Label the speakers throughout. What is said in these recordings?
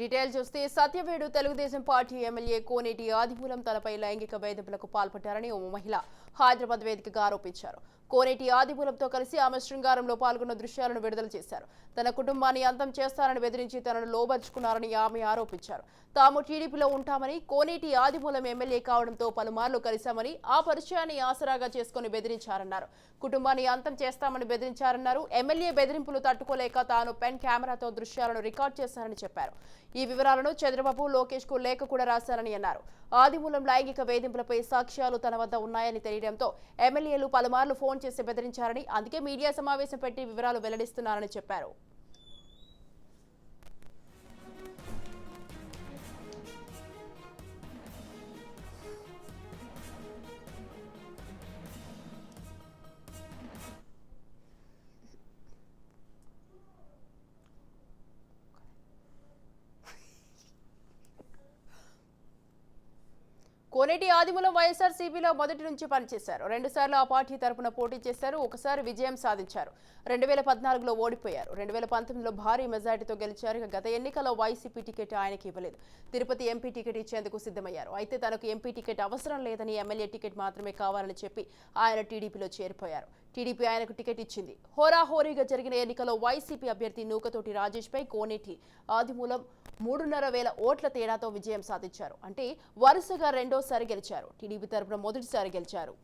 Speaker 1: Detail చూస్తే Satyavedu Telugu Desam party MLA Koneti Adimulam తనపై లైంగిక వేధింపులకు పాల్పడ్డారని ఓ మహిళ హైదరాబాద్ వేదికగా ఆరోపించారు. కోనేటి ఆదిమూలంతో కలిసి ఆమె శృంగారంలో పాల్గొన్న దృశ్యాలను విడుదల చేశారు. తన కుటుంబాన్ని అంతం చేస్తానని బెదిరించి తనను లోబర్చుకున్నారని ఆమె ఆరోపించారు. తాము టీడీపీలో ఉంటామని కోనేటి ఆదిమూలం ఎమ్మెల్యే కావడంతో పలుమార్లు కలిశామని ఆ పరిచయాన్ని ఆసరాగా చేసుకుని బెదిరించారన్నారు. కుటుంబాన్ని అంతం చేస్తామని బెదిరించారన్నారు. ఎమ్మెల్యే బెదిరింపులు తట్టుకోలేక తాను పెన్ కెమెరాతో దృశ్యాలను రికార్డ్ చేశారని చెప్పారు. ఈ వివరాలను చంద్రబాబు లోకేష్కు లేఖ కూడా రాశారని అన్నారు. ఆదిమూలం లైంగిక వేధింపులపై సాక్ష్యాలు తన వద్ద ఉన్నాయని తెలియడంతో ఎమ్మెల్యేలు పలుమార్లు ఫోన్ చేసి బెదిరించారని అందుకే మీడియా సమావేశం పెట్టి వివరాలు వెల్లడిస్తున్నారని చెప్పారు. రెడ్డి ఆదిమూలం వైఎస్ఆర్ సిపిలో మొదటి నుంచి పనిచేశారు. రెండుసార్లు ఆ పార్టీ తరపున పోటీ చేశారు. ఒకసారి విజయం సాధించారు. రెండు వేల పద్నాలుగులో ఓడిపోయారు. రెండు వేల పంతొమ్మిదిలో భారీ మెజార్టీతో గెలిచారు. గత ఎన్నికల్లో వైసీపీ టికెట్ ఆయనకి ఇవ్వలేదు. తిరుపతి ఎంపీ టికెట్ ఇచ్చేందుకు సిద్ధమయ్యారు. అయితే తనకు ఎంపీ టికెట్ అవసరం లేదని ఎమ్మెల్యే టికెట్ మాత్రమే కావాలని చెప్పి ఆయన టీడీపీలో చేరిపోయారు. టీడీపీ ఆయనకు టికెట్ ఇచ్చింది. హోరాహోరీగా జరిగిన ఎన్నికల్లో వైసీపీ అభ్యర్థి నూకతోటి రాజేష్ పై కోనేటి ఆదిమూలం మూడున్నర వేల ఓట్ల తేడాతో విజయం సాధించారు. అంటే వరుసగా రెండోసారి గెలిచారు. టీడీపీ తరపున మొదటిసారి గెలిచారు.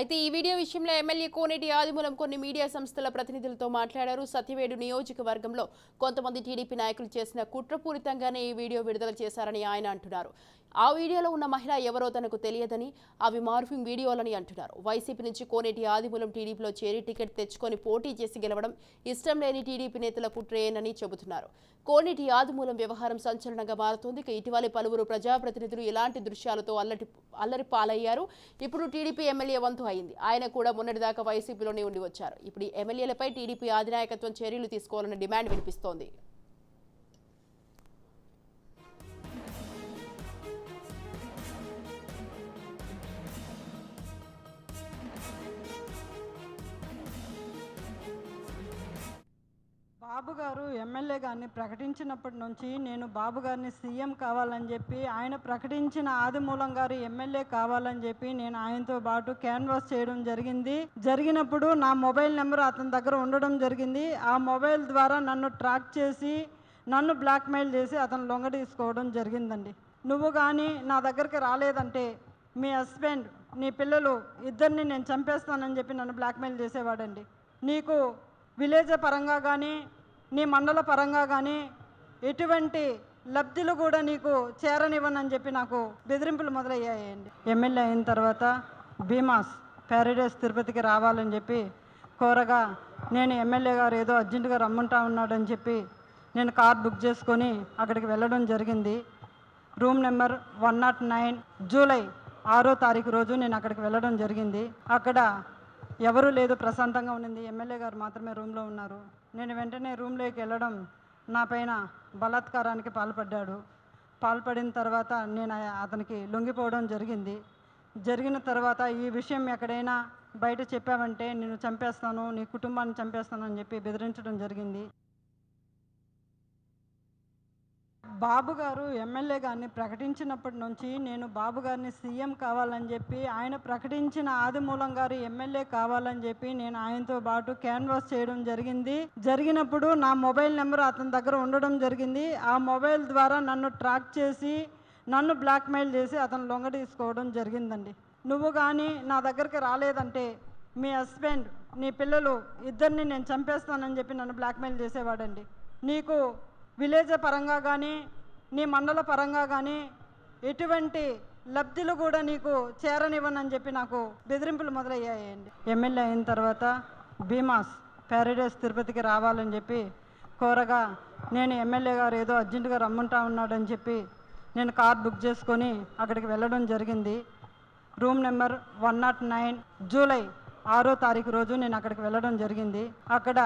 Speaker 1: అయితే ఈ వీడియో విషయంలో ఎమ్మెల్యే కోనేటి ఆదిమూలం కొన్ని మీడియా సంస్థల ప్రతినిధులతో మాట్లాడారు. సత్యవేడు నియోజకవర్గంలో కొంతమంది టీడీపీ నాయకులు చేసిన కుట్రపూరితంగానే ఈ వీడియో విడుదల చేశారని ఆయన అంటున్నారు. ఆ వీడియోలో ఉన్న మహిళ ఎవరో తనకు తెలియదని అవి మార్ఫింగ్ వీడియోలని అంటున్నారు. వైసీపీ నుంచి కోనేటి ఆదిమూలం టీడీపీలో చేరి టికెట్ తెచ్చుకొని పోటీ చేసి గెలవడం ఇష్టం లేని టీడీపీ నేతల కుట్రేనని చెబుతున్నారు. కోనేటి ఆదిమూలం వ్యవహారం సంచలనంగా మారుతోంది. ఇక పలువురు ప్రజాప్రతినిధులు ఇలాంటి దృశ్యాలతో అల్లటి అల్లరి పాలయ్యారు. ఇప్పుడు టీడీపీ ఎమ్మెల్యే వంతు అయింది. ఆయన కూడా మొన్నటిదాకా వైసీపీలోనే ఉండి వచ్చారు. ఇప్పుడు ఎమ్మెల్యేలపై టీడీపీ అధినాయకత్వం చర్యలు తీసుకోవాలన్న డిమాండ్ వినిపిస్తోంది.
Speaker 2: బాబు గారు ఎమ్మెల్యే గారిని ప్రకటించినప్పటి నుంచి నేను బాబు గారిని సీఎం కావాలని చెప్పి ఆయన ప్రకటించిన ఆదిమూలం గారు ఎమ్మెల్యే కావాలని చెప్పి నేను ఆయనతో పాటు క్యాన్వాస్ చేయడం జరిగింది. జరిగినప్పుడు నా మొబైల్ నెంబర్ అతని దగ్గర ఉండడం జరిగింది. ఆ మొబైల్ ద్వారా నన్ను ట్రాక్ చేసి నన్ను బ్లాక్మెయిల్ చేసి అతను లొంగ తీసుకోవడం జరిగిందండి. నువ్వు కానీ నా దగ్గరికి రాలేదంటే మీ హస్బెండ్ నీ పిల్లలు ఇద్దరిని నేను చంపేస్తానని చెప్పి నన్ను బ్లాక్మెయిల్ చేసేవాడండి. నీకు విలేజ్ పరంగా కానీ నీ మండల పరంగా కానీ ఎటువంటి లబ్ధులు కూడా నీకు చేరనివ్వనని చెప్పి నాకు బెదిరింపులు మొదలయ్యాయండి. ఎమ్మెల్యే అయిన తర్వాత భీమాస్ ప్యారడైస్ తిరుపతికి రావాలని చెప్పి కోరగా నేను ఎమ్మెల్యే గారు ఏదో అర్జెంటుగా రమ్మంటా ఉన్నాడని చెప్పి నేను కార్ బుక్ చేసుకొని అక్కడికి వెళ్ళడం జరిగింది. Room number one nought nine July ఆరో తారీఖు రోజు నేను అక్కడికి వెళ్ళడం జరిగింది. అక్కడ ఎవరూ లేదు ప్రశాంతంగా ఉన్నింది. ఎమ్మెల్యే గారు మాత్రమే రూమ్లో ఉన్నారు. నేను వెంటనే రూమ్లోకి వెళ్ళడం నా పైన బలాత్కారానికి పాల్పడ్డాడు. పాల్పడిన తర్వాత నేను అతనికి లొంగిపోవడం జరిగింది. జరిగిన తర్వాత ఈ విషయం ఎక్కడైనా బయట చెప్పావంటే నేను చంపేస్తాను నీ కుటుంబాన్ని చంపేస్తాను అని చెప్పి బెదిరించడం జరిగింది. బాబు గారు ఎమ్మెల్యే గారిని ప్రకటించినప్పటి నుంచి నేను బాబు గారిని సీఎం కావాలని చెప్పి ఆయన ప్రకటించిన ఆదిమూలం గారు ఎమ్మెల్యే కావాలని చెప్పి నేను ఆయనతో పాటు క్యాన్వాస్ చేయడం జరిగింది. జరిగినప్పుడు నా మొబైల్ నెంబర్ అతని దగ్గర ఉండడం జరిగింది. ఆ మొబైల్ ద్వారా నన్ను ట్రాక్ చేసి నన్ను బ్లాక్మెయిల్ చేసి అతను లొంగ తీసుకోవడం జరిగిందండి. నువ్వు కానీ నా దగ్గరికి రాలేదంటే మీ హస్బెండ్ నీ పిల్లలు ఇద్దరిని నేను చంపేస్తానని చెప్పి నన్ను బ్లాక్మెయిల్ చేసేవాడండి. నీకు విలేజ్ పరంగా కానీ నీ మండల పరంగా కానీ ఎటువంటి లబ్ధులు కూడా నీకు చేరనివ్వనని చెప్పి నాకు బెదిరింపులు మొదలయ్యాయండి. ఎమ్మెల్యే అయిన తర్వాత భీమాస్ ప్యారడైస్ తిరుపతికి రావాలని చెప్పి కోరగా నేను ఎమ్మెల్యే గారు ఏదో అర్జెంటుగా రమ్మంటా ఉన్నాడని చెప్పి నేను కార్ బుక్ చేసుకొని అక్కడికి వెళ్ళడం జరిగింది. Room number one nought nine July ఆరో తారీఖు రోజు నేను అక్కడికి వెళ్ళడం జరిగింది. అక్కడ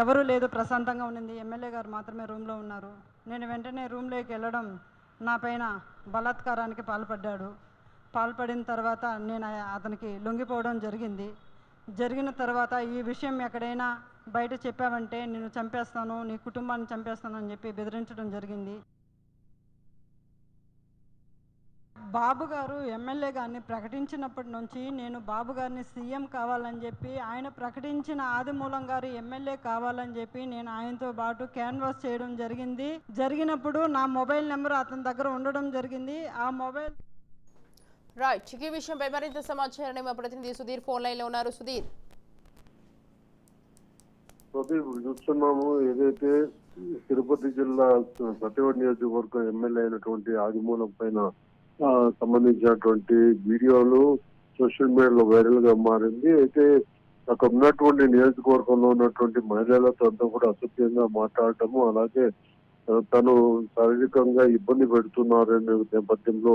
Speaker 2: ఎవరూ లేదు ప్రశాంతంగా ఉన్నింది. ఎమ్మెల్యే గారు మాత్రమే రూమ్లో ఉన్నారు. నేను వెంటనే రూమ్లోకి వెళ్ళడం నా పైన బలాత్కారానికి పాల్పడ్డాడు. పాల్పడిన తర్వాత నేను అతనికి లొంగిపోవడం జరిగింది. జరిగిన తర్వాత ఈ విషయం ఎక్కడైనా బయట చెప్పావంటే నేను చంపేస్తాను నీ కుటుంబాన్ని చంపేస్తాను అని చెప్పి బెదిరించడం జరిగింది. బాబు గారు ఎమ్మెల్యే గారిని ప్రకటించినప్పటి నుంచి నేను బాబు గారిని సీఎం కావాలని చెప్పి ఆయన ప్రకటించిన ఆదిమూలం గారు ఎమ్మెల్యే కావాలని చెప్పి నేను ఆయనతో పాటు క్యాన్వాస్ చేయడం జరిగింది. జరిగినప్పుడు నా మొబైల్ నెంబర్ అతని దగ్గర ఉండడం జరిగింది. ఆ మొబైల్
Speaker 1: రైట్ ఈ విషయంపై మరింత సమాచారాన్ని మా ప్రతినిధి సుధీర్ ఫోన్ లైన్లో ఉన్నారు. సుధీర్.
Speaker 3: ప్రతి చూస్తున్నాము ఏదైతే తిరుపతి జిల్లా సత్యవాడ నియోజకవర్గం ఎమ్మెల్యే అయినటువంటి ఆదిమూలం పైన సంబంధించినటువంటి వీడియోలు సోషల్ మీడియాలో వైరల్గా మారింది. అయితే అక్కడ ఉన్నటువంటి నియోజకవర్గంలో ఉన్నటువంటి మహిళలతో అంతా కూడా అసభ్యంగా మాట్లాడటము అలాగే తను శారీరకంగా ఇబ్బంది పెడుతున్నారనే నేపథ్యంలో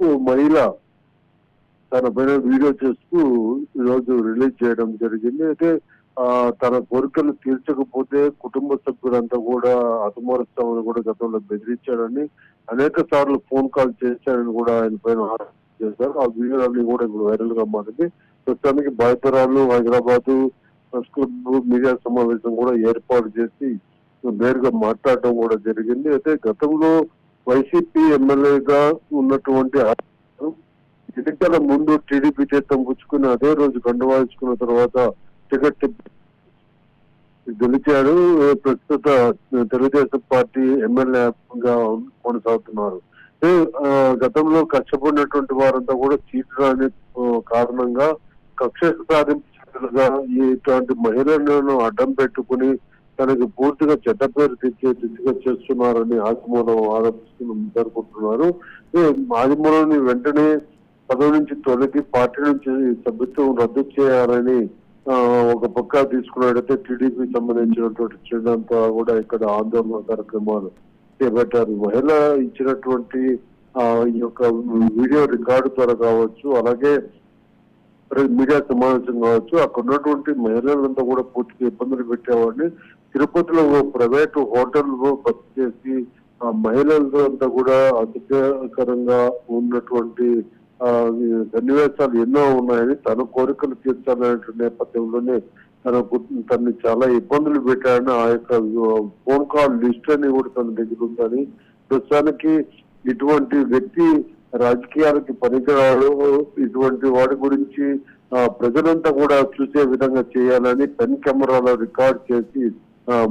Speaker 3: ఓ మహిళ తన పైన వీడియో చేస్తూ ఈరోజు రిలీజ్ చేయడం జరిగింది. అయితే తన కోరికలు తీర్చకపోతే కుటుంబ సభ్యులంతా కూడా అతమారుస్తామని కూడా గతంలో బెదిరించాడని అనేక సార్లు ఫోన్ కాల్ చేశాడని కూడా ఆయన పైన చేశారు. ఆ వీడియోలన్నీ కూడా ఇప్పుడు వైరల్గా మారింది. ప్రస్తుతానికి బాధితురాలు హైదరాబాద్ ప్రెస్ క్లబ్ మీడియా సమావేశం కూడా ఏర్పాటు చేసి నేరుగా మాట్లాడటం కూడా జరిగింది. అయితే గతంలో వైసీపీ ఎమ్మెల్యేగా ఉన్నటువంటి ఎన్నికల ముందు టీడీపీ చేతం పుచ్చుకుని అదే రోజు కండువాయించుకున్న తర్వాత టికెట్ గెలిచారు. ప్రస్తుత తెలుగుదేశం పార్టీ ఎమ్మెల్యేగా కొనసాగుతున్నారు. గతంలో కష్టపడినటువంటి వారంతా కూడా సీటు రాని కారణంగా కక్ష సాధింపుగా ఇటువంటి మహిళలను అడ్డం పెట్టుకుని తనకి పూర్తిగా చెడ్డ పేరు తెచ్చే దిశగా చేస్తున్నారని ఆదిమూలం ఆరోపిస్తూ జరుపుకుంటున్నారు. ఏ, వెంటనే పదవి నుంచి తొలగి పార్టీ నుంచి సభ్యత్వం రద్దు చేయాలని ఒక పక్క తీసుకున్నట్టయితే టీడీపీ సంబంధించినటువంటి శ్రేణంతా కూడా ఇక్కడ ఆందోళన కార్యక్రమాలు చేపట్టారు. మహిళ ఇచ్చినటువంటి ఆ, ఈ యొక్క వీడియో రికార్డు ద్వారా కావచ్చు అలాగే మీడియా సమావేశం కావచ్చు అక్కడ ఉన్నటువంటి మహిళలంతా కూడా పూర్తిగా ఇబ్బందులు పెట్టేవాడిని. తిరుపతిలో ఓ ప్రైవేట్ హోటల్ బస్ చేసి ఆ మహిళలతో అంతా కూడా అధికారంగా ఉన్నటువంటి సన్నివేశాలు ఎన్నో ఉన్నాయని తన కోరికలు తీర్చాలనే నేపథ్యంలోనే తన తనని చాలా ఇబ్బందులు పెట్టాడని ఆ యొక్క ఫోన్ కాల్ లిస్ట్ అని కూడా తన దగ్గర ఉందని ప్రస్తుతానికి ఇటువంటి వ్యక్తి రాజకీయాలకి పనికిరాడు. ఇటువంటి వాడి గురించి ప్రజలంతా కూడా చూసే విధంగా చేయాలని పెన్ కెమెరాలో రికార్డ్ చేసి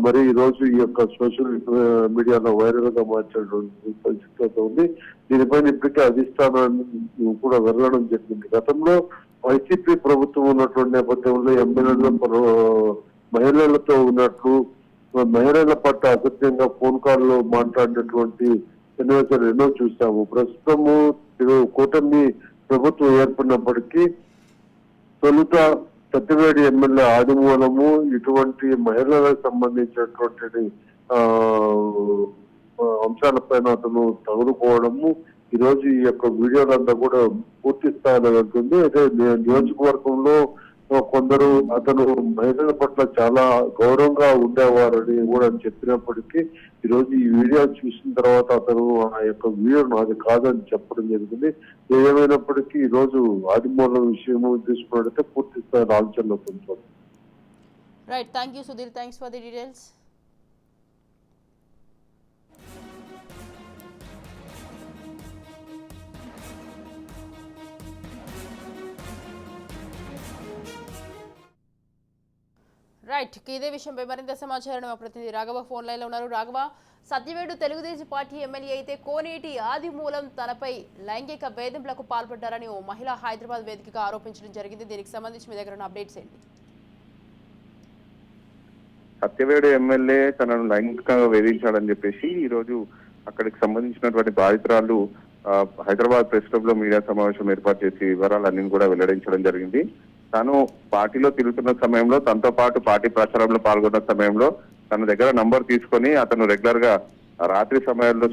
Speaker 3: మరి ఈ రోజు ఈ యొక్క సోషల్ మీడియాలో వైరల్గా మార్చేటువంటి పరిస్థితి ఉంది. దీనిపైన ఇప్పటికే అధిష్టానాన్ని కూడా వెళ్ళడం జరిగింది. గతంలో వైసీపీ ప్రభుత్వం ఉన్నటువంటి నేపథ్యంలో ఎమ్మెల్యేల మహిళలతో ఉన్నట్లు మహిళల పట్ల అసత్యంగా ఫోన్ కాల్లో మాట్లాడినటువంటి సన్నివేశాలు ఎన్నో చూసాము ప్రస్తుతము కూటమి ప్రభుత్వం ఏర్పడినప్పటికీ తొలుత సత్యవేడి ఎమ్మెల్యే ఆదిమూలము ఇటువంటి మహిళలకు సంబంధించినటువంటి అంశాలపైన అతను తగులుకోవడము. ఈరోజు ఈ యొక్క వీడియోలంతా కూడా పూర్తి స్థాయిలో వెళ్తుంది. అయితే నియోజకవర్గంలో కొందరు అతను మహిళల పట్ల చాలా గౌరవంగా ఉండేవారని కూడా చెప్పినప్పటికీ ఈ రోజు ఈ వీడియో చూసిన తర్వాత అతను ఆ యొక్క వీడియో నాది కాదని చెప్పడం జరిగింది. ఏమైనప్పటికీ ఈ రోజు ఆదిమూలం విషయము తీసుకున్నట్టయితే పూర్తి స్థాయి ఆలోచనలో కొంచెం
Speaker 1: right thank you Sudheer thanks for the details right ఇదే విషయంపై మరింత సమాచారం మా ప్రతినిధి రాఘవ ఫోన్ లైన్లో ఉన్నారు. రాఘవ సత్యవేడు తెలుగుదేశం పార్టీ ఎమ్మెల్యే అయితే కోనేటి ఆదిమూలం తనపై లైంగిక వేధింపులకు పాల్పడ్డారని ఓ మహిళ హైదరాబాద్ వేదికగా ఆరోపించడం జరిగింది. దీనికి సంబంధించి మీ దగ్గర ఉన్న అప్డేట్స్ ఏంటి?
Speaker 4: సత్యవేడు ఎమ్మెల్యే తనను లైంగికంగా వేధించాడని చెప్పేసి ఈ రోజు అక్కడికి సంబంధించినటువంటి బాధితురాలు హైదరాబాద్ ప్రెస్ క్లబ్లో మీడియా సమావేశం ఏర్పాటు చేసి వివరాలన్నీ కూడా వెల్లడించడం జరిగింది. తను పార్టీలో తిరుగుతున్న సమయంలో తనతో పాటు పార్టీ ప్రచారంలో పాల్గొన్న సమయంలో తన దగ్గర నంబర్ తీసుకొని అతను రెగ్యులర్గా రాత్రి సమయాల్లో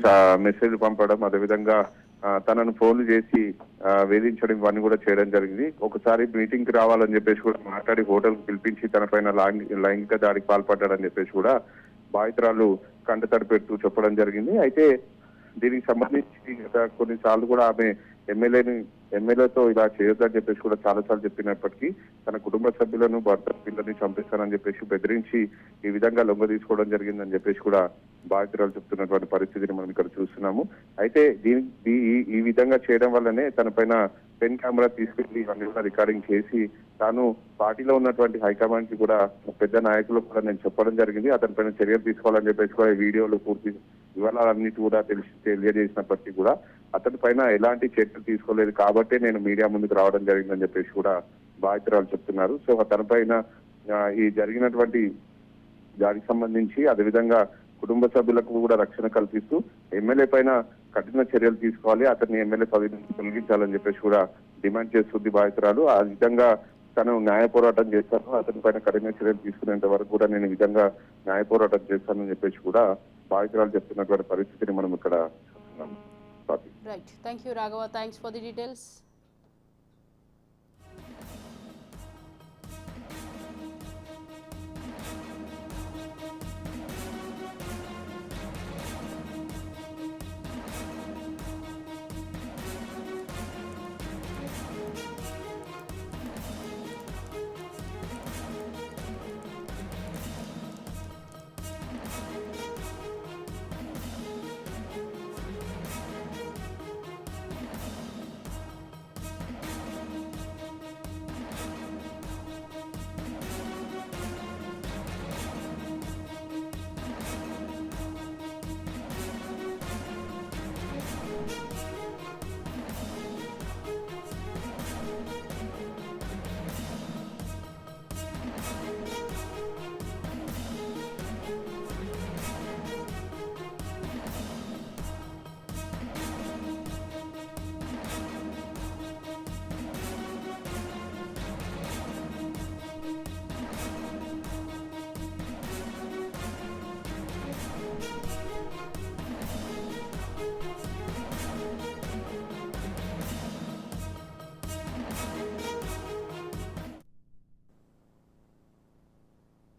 Speaker 4: మెసేజ్ పంపడం అదేవిధంగా తనను ఫోన్లు చేసి వేధించడం ఇవన్నీ కూడా చేయడం జరిగింది. ఒకసారి మీటింగ్కి రావాలని చెప్పేసి కూడా మాట్లాడి హోటల్ పిలిపించి తనపైన లైంగిక దాడికి పాల్పడ్డాడని చెప్పేసి కూడా బాధితురాలు కంటతడి పెడుతూ చెప్పడం జరిగింది. అయితే దీనికి సంబంధించి కొన్నిసార్లు కూడా ఆమె ఎమ్మెల్యేని ఎమ్మెల్యేతో ఇలా చేయొద్దని చెప్పేసి కూడా చాలా సార్లు చెప్పినప్పటికీ తన కుటుంబ సభ్యులను భర్త పిల్లల్ని చంపిస్తానని చెప్పేసి బెదిరించి ఈ విధంగా లొంగ తీసుకోవడం జరిగిందని చెప్పేసి కూడా బాధితురాలు చెప్తున్నటువంటి పరిస్థితిని మనం ఇక్కడ చూస్తున్నాము. అయితే దీని ఈ- ఈ- ఈ విధంగా చేయడం వల్లనే తన పైన పెన్ కెమెరా తీసుకెళ్ళి ఇవన్నీ కూడా రికార్డింగ్ చేసి తాను పార్టీలో ఉన్నటువంటి హైకమాండ్కి కూడా పెద్ద నాయకులు కూడా నేను చెప్పడం జరిగింది. అతని పైన చర్యలు తీసుకోవాలని చెప్పేసి కూడా ఈ వీడియోలు పూర్తి వివరాలన్నిటి కూడా తెలిసి తెలియజేసినప్పటికీ కూడా అతని పైన ఎలాంటి చర్యలు తీసుకోలేదు కాబట్టే నేను మీడియా ముందుకు రావడం జరిగిందని చెప్పేసి కూడా బాధితురాలు చెప్తున్నారు. సో తనపైన ఈ జరిగినటువంటి దానికి సంబంధించి అదేవిధంగా కుటుంబ సభ్యులకు కూడా రక్షణ కల్పిస్తూ ఎమ్మెల్యే పైన కఠిన చర్యలు తీసుకోవాలి అతన్ని ఎమ్మెల్యే పదవి నుంచి తొలగించాలని చెప్పేసి కూడా డిమాండ్ చేస్తుంది బాధితురాలు. ఆ విధంగా తను న్యాయ పోరాటం చేస్తాను అతని పైన కఠిన చర్యలు తీసుకునేంత వరకు కూడా నేను విధంగా న్యాయ పోరాటం చేస్తానని చెప్పేసి కూడా బాధితురాలు చెప్తున్నటువంటి పరిస్థితిని మనం ఇక్కడ చూస్తున్నాం
Speaker 1: Right. Thank you, Raghava. Thanks for the details.